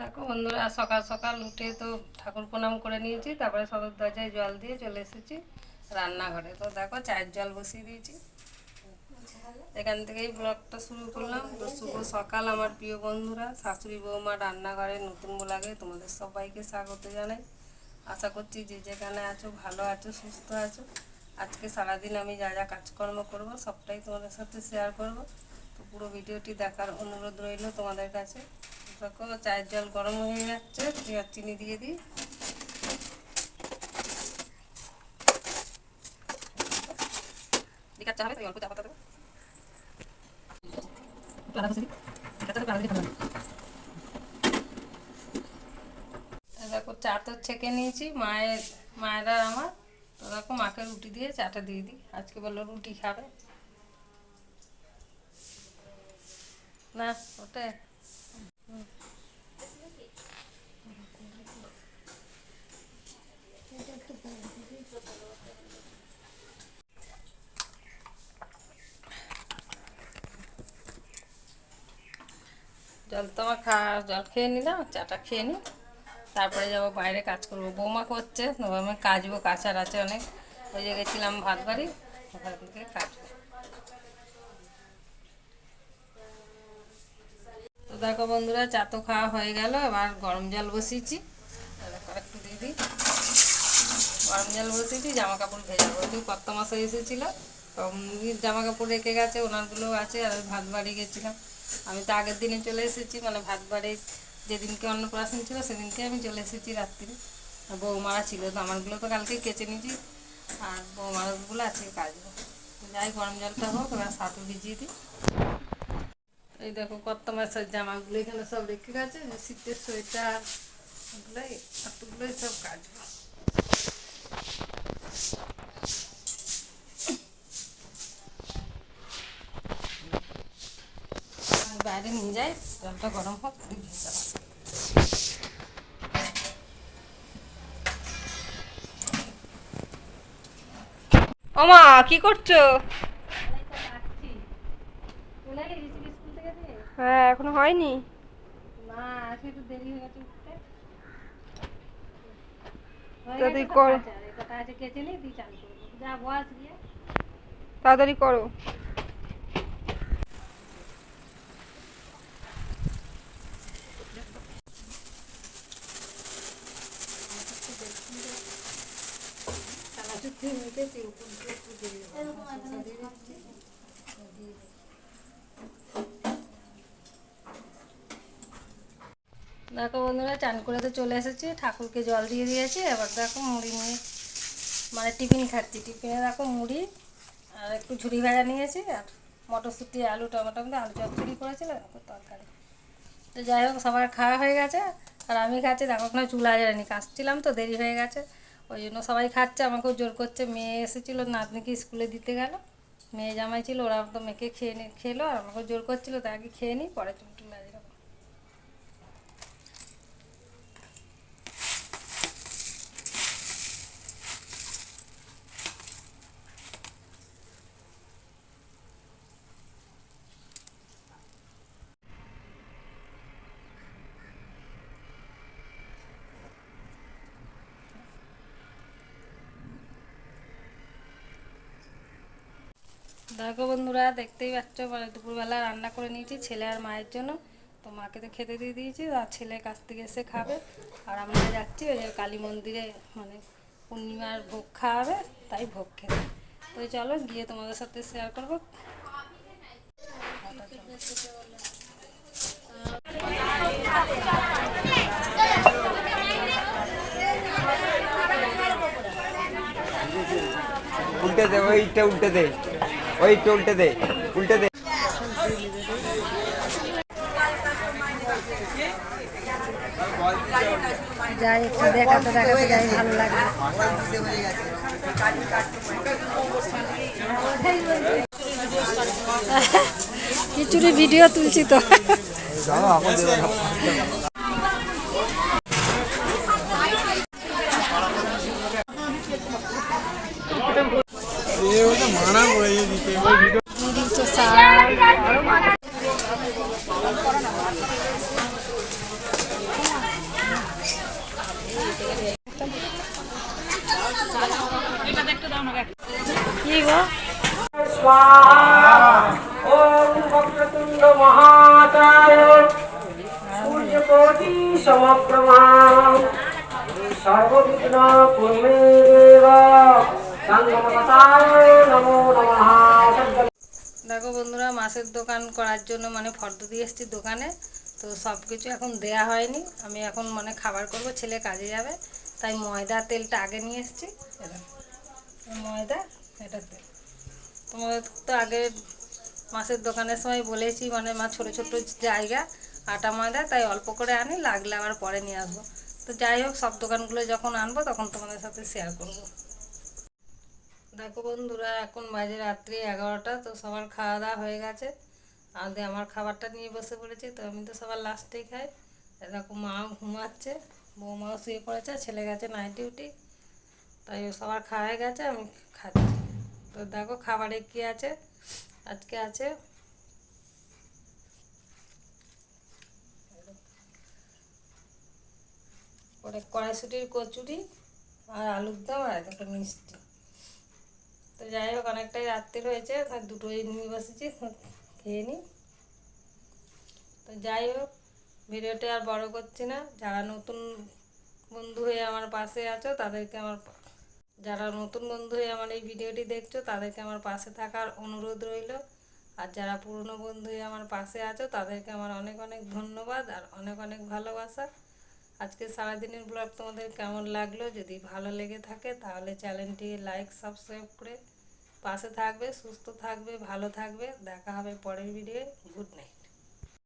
দেখো বন্ধুরা, সকাল সকাল উঠে তো ঠাকুর প্রণাম করে নিয়েছি, তারপরে সদর দরজায় জল দিয়ে চলে এসেছি রান্নাঘরে। তো দেখো চায়ের জল বসিয়ে দিয়েছি। এখান থেকেই ব্লগটা শুরু করলাম। তো শুভ সকাল আমার প্রিয় বন্ধুরা, শাশুড়ি বৌমা, রান্নাঘরে নতুন ব্লগে তোমাদের সবাইকে স্বাগত জানাই। আশা করছি যে যেখানে আছো, ভালো আছো, সুস্থ আছো। আজকে সারাদিন আমি যা যা কাজকর্ম করব, সবটাই তোমাদের সাথে শেয়ার করব। তো পুরো ভিডিওটি দেখার অনুরোধ রইল তোমাদের কাছে। দেখো চায়ের জল গরম হয়ে যাচ্ছে চিনি দিয়ে দিই। চা হবে তাই অল্প চা পাতা দেবো দেখো চা তো ছেঁকে নিয়েছি মায়ের মায়ের আমার। তো দেখো মাকে রুটি দিয়ে চাটা দিয়ে দিই। আজকে বলল রুটি খাবে। না ওটাই জল তো আমার খাওয়া জল খেয়ে নিলাম চাটা খেয়ে নিই তারপরে যাব, বাইরে কাজ করব। বৌমা করছে আমি কাজবো, কাছার আছে অনেক। ওই যে গেছিলাম ভাত বাড়ি, ওখান থেকে কাজবো তো দেখো বন্ধুরা, চা তো খাওয়া হয়ে গেল, এবার গরম জল বসিয়েছি। একটু দিয়ে দিই। গরম জল বসিয়েছি জামা কাপড় ভেজাবো ওই কত মাসে এসেছিল। জামা কাপড় রেখে গেছে ওনারগুলো আছে, আর ভাত বাড়ি গেছিলাম। আমি তো আগের দিনে চলে এসেছি মানে ভাত বাড়ি যেদিনকে অন্নপ্রাশন ছিল, সেদিনকে আমি চলে এসেছি রাত্রিরে আর বৌমারা ছিল, তো আমারগুলো তো কালকে কেচে নিয়েছি, আর বৌমারগুলো আছে কাজগুলো যাই, গরম জলটা হোক, এবার সাথে ভিজিয়ে দিই। এই দেখো কত মাসের জামাগুলো এখানে সব রেখে গেছে শীতের সোয়েটার, এগুলোই এতগুলোই সব কাজগুলো বাইরে নিয়ে যাই জলটা গরম হোক দিয়ে ভেজা ওমা কি করছ? হ্যাঁ এখনও হয়নি? না আজকে একটু দেরি হয়ে গেছে উঠতে। হয়ে তাড়াতাড়ি করো। কাজ আর, এই কটা আছে কেচে নিই দিয়ে চান করব যা বস গিয়ে তাড়াতাড়ি করো চানাচুর দিয়ে মেখেছি উপর দিয়ে একটু দিয়ে দেবো শসা দিয়ে দিচ্ছি দিয়ে দেবো। দেখো বন্ধুরা, চান করে তো চলে এসেছি। ঠাকুরকে জল দিয়ে দিয়েছি। এবার দেখো মুড়ি নিয়ে মানে টিফিন খাচ্ছি। টিফিনে দেখো মুড়ি আর একটু ঝুড়ি ভাজা নিয়েছি আর মটরশুঁটি, আলু, টমেটো দিয়ে আলু চচ্চড়ি করেছিলাম একটু তরকারি। তো যাই হোক, সবার খাওয়া হয়ে গেছে। আর আমি খাচ্ছি, দেখো ওখানে চুলা জ্বালানি কাশছিলাম তো, দেরি হয়ে গেছে। ওই জন্য সবাই খাচ্ছে আমাকেও জোর করছে। মেয়ে এসেছিল নাতনিকে স্কুলে দিতে গেল? মেয়ে জামাই ছিল, ওরা তো মেয়েকে খেয়ে খেলো, আর আমাকেও জোর করছিল তা আগে খেয়ে নিই, পরে চুল দেখো বন্ধুরা, দেখতেই পাচ্ছ দুপুরবেলা রান্না করে নিয়েছি ছেলে আর মায়ের জন্য। তো মাকে তো খেতে দিয়ে দিয়েছি আর ছেলে কাছ থেকে এসে খাবে। আর আমরা যাচ্ছি ওই যে কালী মন্দিরে মানে পূর্ণিমার ভোগ খাওয়াবে, তাই ভোগ খেতে। তো চলো গিয়ে তোমাদের সাথে শেয়ার করব। উল্টে দে ওইটা উল্টে দে। ওইটা উল্টে দে উল্টে দে। যাই একটু দেখাতে দেখাতে যাই ভালো লাগে। খিচুড়ি ভিডিও তুলছি তো মুড়ি চোষা দেখো বন্ধুরা, মাছের দোকান করার জন্য মানে ফর্দ দিয়ে এসেছি দোকানে। তো সব কিছু এখন দেয়া হয়নি। আমি এখন মানে খাবার করব, ছেলে কাজে যাবে। তাই ময়দা তেলটা আগে নিয়ে এসেছি। ময়দা, এটা তেল। তোমাদের তো আগে মাছের দোকানের সময় বলেছি মানে মা ছোটো ছোটো জায়গা, আটা ময়দা, তাই অল্প করে আনি, লাগলে আবার পরে নিয়ে আসব। তো যাই হোক, সব দোকানগুলো যখন আনব, তখন তোমাদের সাথে শেয়ার করব। দেখো বন্ধুরা, এখন বাজে রাত্রি এগারোটা, তো সবার খাওয়া দাওয়া হয়ে গেছে। আর আমার খাবারটা নিয়ে বসে পড়েছি, তো আমি তো সবার লাস্টেই খাই। দেখো মাও ঘুমাচ্ছে, বৌমাও শুয়ে পড়েছে, ছেলে গেছে নাইট ডিউটি তাই সবার খাওয়া গেছে, আমি খাচ্ছি। তো দেখো খাবারে কি আছে? আজকে আছে পরে কড়াইশুটির কচুরি আর আলুর দম আর একটা মিষ্টি। তো যাই হোক, অনেকটাই রাত্রি হয়েছে দুটোই নিয়ে বসেছি, খেয়ে নিই তো যাই হোক, ভিডিওটা আর বড় করছি না। যারা নতুন বন্ধু হয়ে আমার পাশে আছো, তাদেরকে আমার যারা নতুন বন্ধু হয়ে আমার এই ভিডিওটি দেখছ, তাদেরকে আমার পাশে থাকার অনুরোধ রইল। আর যারা পুরনো বন্ধু হয়ে আমার পাশে আছো, তাদেরকে আমার অনেক অনেক ধন্যবাদ আর অনেক অনেক ভালোবাসা। আজকে সারাদিনের ব্লগ তোমাদের কেমন লাগল? যদি ভালো লেগে থাকে, তাহলে চ্যানেলটি লাইক, সাবস্ক্রাইব করে পাশে থাকবে, সুস্থ থাকবে, ভালো থাকবে। দেখা হবে পরের ভিডিও গুড নাইট।